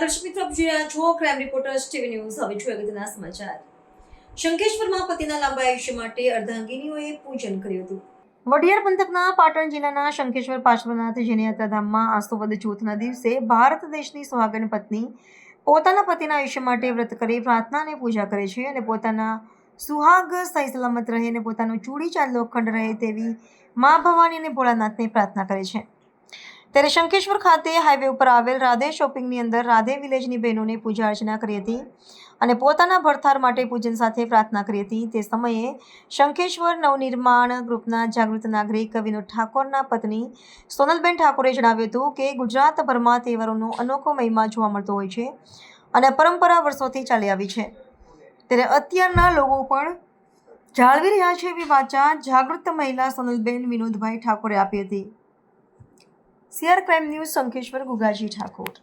દર્શક મિત્રો, આપ જોઈ રહ્યા છો ક્રાઇમ રિપોર્ટર્સ ટીવી ન્યૂઝ હવે જોઈએ અગત્યના સમાચાર. શંખેશ્વરમાં પતિના લાંબા આયુષ્ય માટે અર્ધાંગિનીઓએ પૂજન કર્યું હતું. વડિયાર પંથકના પાટણ જિલ્લાના શંખેશ્વર પાર્શ્વનાથ જેની યાત્રાધામમાં આસ્તોવદ ચોથના દિવસે ભારત દેશની સુહાગન પત્ની પોતાના પતિના આયુષ્ય માટે વ્રત કરી પ્રાર્થના અને પૂજા કરે છે અને પોતાના સુહાગ સહી સલામત રહે અને પોતાનું ચૂડી ચાંદલો લોખંડ રહે તેવી મા ભવાની અને ભોળાનાથને પ્રાર્થના કરે છે. ત્યારે શંખેશ્વર ખાતે હાઈવે ઉપર આવેલ રાધે શોપિંગની અંદર રાધે વિલેજની બહેનોને પૂજા અર્ચના કરી હતી અને પોતાના ભરથાર માટે પૂજન સાથે પ્રાર્થના કરી હતી. તે સમયે શંખેશ્વર નવનિર્માણ ગ્રુપના જાગૃત નાગરિક વિનોદ ઠાકોરના પત્ની સોનલબેન ઠાકોરે જણાવ્યું હતું કે ગુજરાતભરમાં તહેવારોનો અનોખો મહિમા જોવા મળતો હોય છે અને પરંપરા વર્ષોથી ચાલી આવી છે. ત્યારે અત્યારના લોકો પણ જાળવી રહ્યા છે એવી વાચા જાગૃત મહિલા સોનલબેન વિનોદભાઈ ઠાકોરે આપી હતી. CR crime news Shankheshwar Gugaji Thakor.